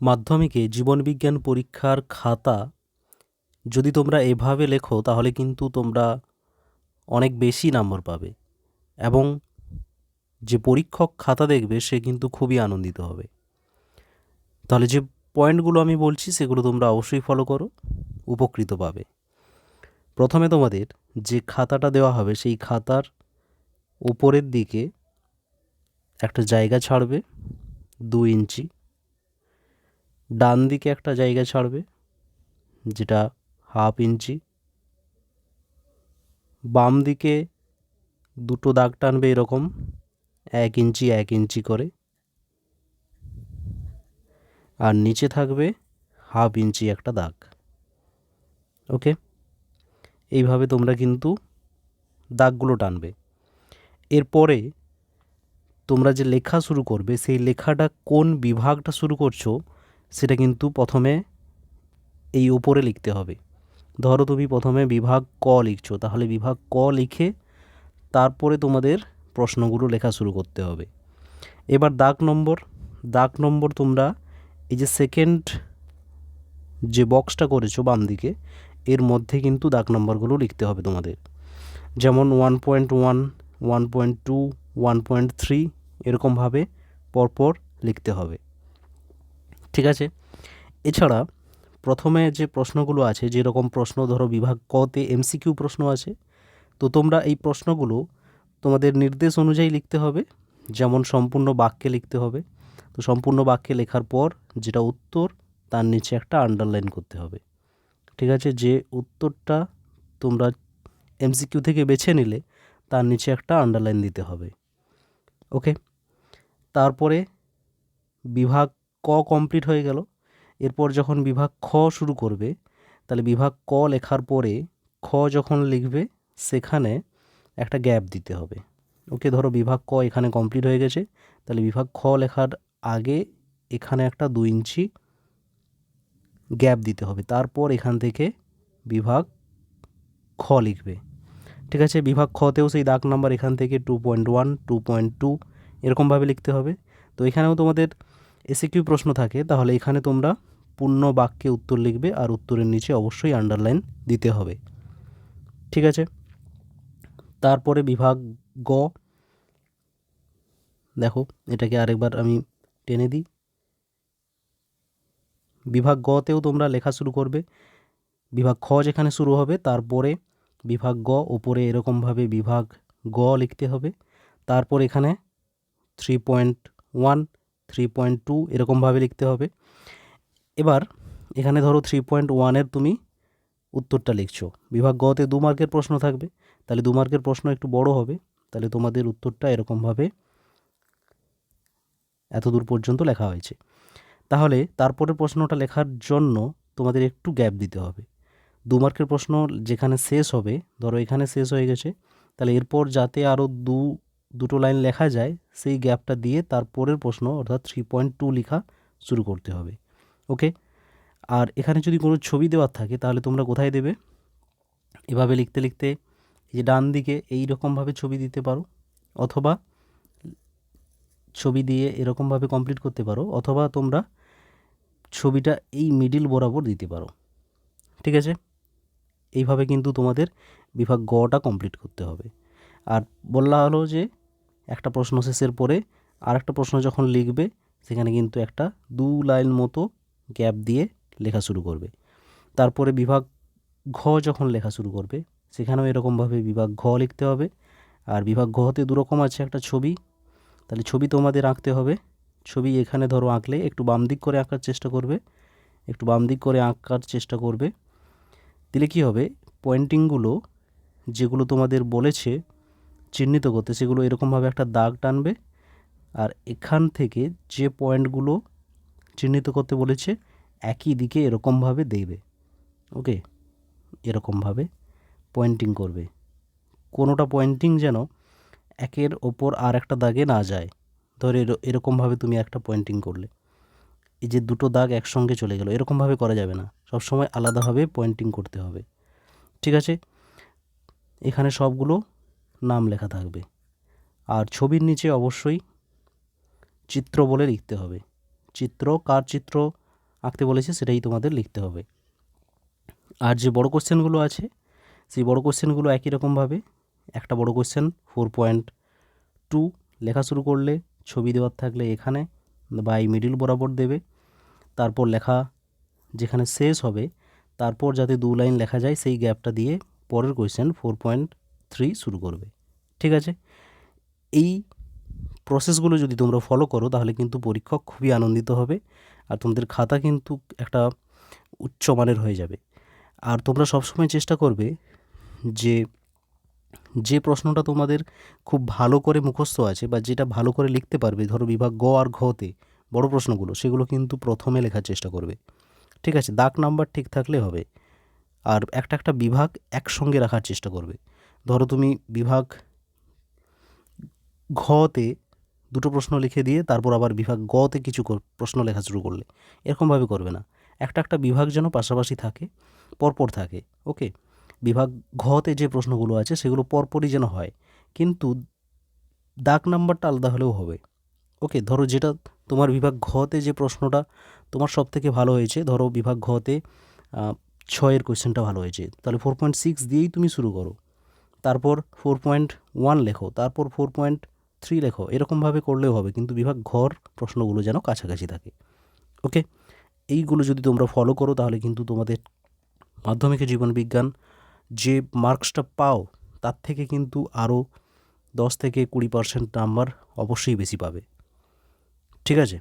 মাধ্যমিকে জীবনবিজ্ঞান পরীক্ষার খাতা যদি তোমরা এভাবে লেখো, তাহলে কিন্তু তোমরা অনেক বেশি নম্বর পাবে এবং যে পরীক্ষক খাতা দেখবে, সে কিন্তু খুবই আনন্দিত হবে। তাহলে যে পয়েন্টগুলো আমি বলছি, সেগুলো তোমরা অবশ্যই ফলো করো, উপকৃত পাবে। প্রথমে তোমাদের যে খাতাটা দেওয়া হবে, সেই খাতার উপরের দিকে একটা জায়গা ছাড়বে দু ইঞ্চি। ডান দিকে একটা জায়গা ছাড়বে, যেটা হাফ ইঞ্চি। বাম দিকে দুটো দাগ টানবে এরকম, এক ইঞ্চি এক ইঞ্চি করে। আর নিচে থাকবে হাফ ইঞ্চি একটা দাগ। ওকে? এইভাবে তোমরা কিন্তু দাগগুলো টানবে। এরপরে তোমরা যে লেখা শুরু করবে, সেই লেখাটা কোন বিভাগটা শুরু করছ সেটা কিন্তু প্রথমে এই উপরে লিখতে হবে। ধরো তুমি প্রথমে বিভাগ ক লিখছো, তাহলে বিভাগ ক লিখে তারপরে তোমাদের প্রশ্নগুলো লেখা শুরু করতে হবে। এবার দাগ নম্বর দাগ নম্বর তোমরা এই যে সেকেন্ড যে বক্সটা করেছ বাম দিকে, এর মধ্যে কিন্তু দাগ নম্বরগুলো লিখতে হবে তোমাদের। যেমন one point one one point two one point three এরকমভাবে পরপর লিখতে হবে। ঠিক আছে? এছাড়া প্রথমে যে প্রশ্নগুলো আছে, যেরকম প্রশ্ন ধরো বিভাগ কতে এমসিকিউ প্রশ্ন আছে, তো তোমরা এই প্রশ্নগুলো তোমাদের নির্দেশ অনুযায়ী লিখতে হবে। যেমন সম্পূর্ণ বাক্যে লিখতে হবে। তো সম্পূর্ণ বাক্যে লেখার পর যেটা উত্তর, তার নিচে একটা আন্ডারলাইন করতে হবে। ঠিক আছে? যে উত্তরটা তোমরা এমসিকিউ থেকে বেছে নিলে, তার নিচে একটা আন্ডারলাইন দিতে হবে। ওকে তারপরে বিভাগ ক কমপ্লিট হয়ে গেল। এরপর যখন বিভাগ খ শুরু করবে, তাহলে বিভাগ ক লেখার পরে খ যখন লিখবে, সেখানে একটা গ্যাপ দিতে হবে। ওকে ধরো বিভাগ ক এখানে কমপ্লিট হয়ে গেছে, তাহলে বিভাগ খ লেখার আগে এখানে একটা দু ইঞ্চি গ্যাপ দিতে হবে। তারপর এখান থেকে বিভাগ খ লিখবে। ঠিক আছে? বিভাগ খতেও সেই দাগ নাম্বার এখান থেকে two point one two point two এরকমভাবে লিখতে হবে। তো এখানেও তোমাদের এসে কিউ প্রশ্ন থাকে, তাহলে এখানে তোমরা পূর্ণ বাক্যে উত্তর লিখবে আর উত্তরের নিচে অবশ্যই আন্ডারলাইন দিতে হবে। ঠিক আছে? তারপরে বিভাগ গ। দেখো, এটাকে আরেকবার আমি টেনে দিই। বিভাগ গতেও তোমরা লেখা শুরু করবে। বিভাগ খ যেখানে শুরু হবে, তারপরে বিভাগ গ, ওপরে এরকমভাবে বিভাগ গ লিখতে হবে। তারপর এখানে three point one three point two এরকমভাবে লিখতে হবে। এবার এখানে ধরো থ্রি পয়েন্ট ওয়ানের তুমি উত্তরটা লিখছো। বিভাগ গতে দু মার্কের প্রশ্ন থাকবে। তাহলে দু মার্কের প্রশ্ন একটু বড় হবে। তাহলে তোমাদের উত্তরটা এরকমভাবে এত দূর পর্যন্ত লেখা হয়েছে। তাহলে তারপরে প্রশ্নটা লেখার জন্য তোমাদের একটু গ্যাপ দিতে হবে। দু মার্কের প্রশ্ন যেখানে শেষ হবে, ধরো এখানে শেষ হয়ে গেছে, তাহলে এরপর যাতে আরও দু দুটো লাইন লেখা যায়, সেই গ্যাপটা দিয়ে তারপরের প্রশ্ন, অর্থাৎ থ্রি পয়েন্ট টু লেখা শুরু করতে হবে। ওকে আর এখানে যদি কোনো ছবি দেওয়ার থাকে, তাহলে তোমরা কোথায় দেবে? এভাবে লিখতে লিখতে এই যে ডান দিকে এই রকমভাবে ছবি দিতে পারো, অথবা ছবি দিয়ে এরকমভাবে কমপ্লিট করতে পারো, অথবা তোমরা ছবিটা এই মিডিল বরাবর দিতে পারো। ঠিক আছে? এইভাবে কিন্তু তোমাদের বিভাগ গটা কমপ্লিট করতে হবে। আর বললা হলো যে একটা প্রশ্ন শেষের পরে আর একটা প্রশ্ন যখন লিখবে, সেখানে কিন্তু একটা দু লাইন মতো গ্যাপ দিয়ে লেখা শুরু করবে। তারপরে বিভাগ ঘ যখন লেখা শুরু করবে, সেখানেও এরকমভাবে বিভাগ ঘ লিখতে হবে। আর বিভাগ ঘতে দুরকম আছে একটা ছবি, তাহলে ছবি তোমাদের আঁকতে হবে। ছবি এখানে ধরো আঁকলে একটু বাম দিক করে আঁকার চেষ্টা করবে, একটু বাম দিক করে আঁকার চেষ্টা করবে। দিলে কী হবে? পয়েন্টিংগুলো যেগুলো তোমাদের বলেছে চিহ্নিত করতে সেগুলো এরকমভাবে একটা দাগ টানবে। আর এখান থেকে যে পয়েন্টগুলো চিহ্নিত করতে বলেছে, একই দিকে এরকমভাবে দেবে। ওকে? এরকমভাবে পয়েন্টিং করবে। কোনোটা পয়েন্টিং যেন একের ওপর আর একটা দাগে না যায়। ধরে এরকমভাবে তুমি একটা পয়েন্টিং করলে। এই যে দুটো দাগ একসঙ্গে চলে গেল, এরকমভাবে করা যাবে না। সব সবসময় আলাদাভাবে পয়েন্টিং করতে হবে। ঠিক আছে? এখানে সবগুলো নাম লেখা থাকবে। আর ছবির নিচে অবশ্যই চিত্র বলে লিখতে হবে। চিত্র, কার চিত্র আঁকতে বলেছে সেটাই তোমাদের লিখতে হবে। আর যে বড় কোশ্চেনগুলো আছে, সেই বড় কোশ্চেনগুলো একই রকমভাবে। একটা বড় কোশ্চেন, ফোর পয়েন্ট টু লেখা শুরু করলে, ছবি দেওয়ার থাকলে এখানে বা এই মিডিল বরাবর দেবে। তারপর লেখা যেখানে শেষ হবে, তারপর যাতে দু লাইন লেখা যায়, সেই গ্যাপটা দিয়ে পরের কোয়েশ্চেন ফোর পয়েন্ট থ্রি শুরু করবে, ঠিক আছে? এই প্রসেসগুলো যদি তোমরা ফলো করো, তাহলে কিন্তু পরীক্ষক খুবই আনন্দিত হবে আর তোমাদের খাতা কিন্তু একটা উচ্চমানের হয়ে যাবে। আর তোমরা সবসময় চেষ্টা করবে যে যে প্রশ্নটা তোমাদের খুব ভালো করে মুখস্থ আছে বা যেটা ভালো করে লিখতে পারবে, ধরো বিভাগ গ আর ঘতে বড় প্রশ্নগুলো, সেগুলো কিন্তু প্রথমে লেখার চেষ্টা করবে, ঠিক আছে? দাগ নাম্বার ঠিক থাকলে হবে, আর একটা একটা বিভাগ একসঙ্গে রাখার চেষ্টা করবে। ধরো তুমি বিভাগ ঘতে দুটো প্রশ্ন লিখে দিয়ে তারপর আবার বিভাগ গতে কিছু প্রশ্ন লেখা শুরু করলে। এরকমভাবে করবে না। একটা একটা বিভাগ যেন পাশাপাশি থাকে, পরপর থাকে ওকে বিভাগ ঘতে যে প্রশ্নগুলো আছে সেগুলো পরপরই যেন হয়। কিন্তু দাগ নাম্বারটা আলাদা হলেও হবে ওকে ধরো যেটা তোমার বিভাগ ঘতে যে প্রশ্নটা তোমার সব থেকে ভালো হয়েছে, ধরো বিভাগ ঘতে ছয়ের কোয়েশ্চেনটা ভালো হয়েছে। তাহলে ফোর পয়েন্ট সিক্স দিয়েই তুমি শুরু করো। তারপর ফোর পয়েন্ট ওয়ান লেখো, তারপর ফোর পয়েন্ট থ্রি লেখো এরকমভাবে করলেও হবে, কিন্তু বিভাগ ঘর প্রশ্নগুলো যেন কাছাকাছি থাকে। ওকে এইগুলো যদি তোমরা ফলো করো, তাহলে কিন্তু তোমাদের মাধ্যমিকে জীবন বিজ্ঞান যে মার্কসটা পাও, তার থেকে কিন্তু আরও দশ থেকে কুড়ি পার্সেন্ট নাম্বার অবশ্যই বেশি পাবে। ঠিক আছে?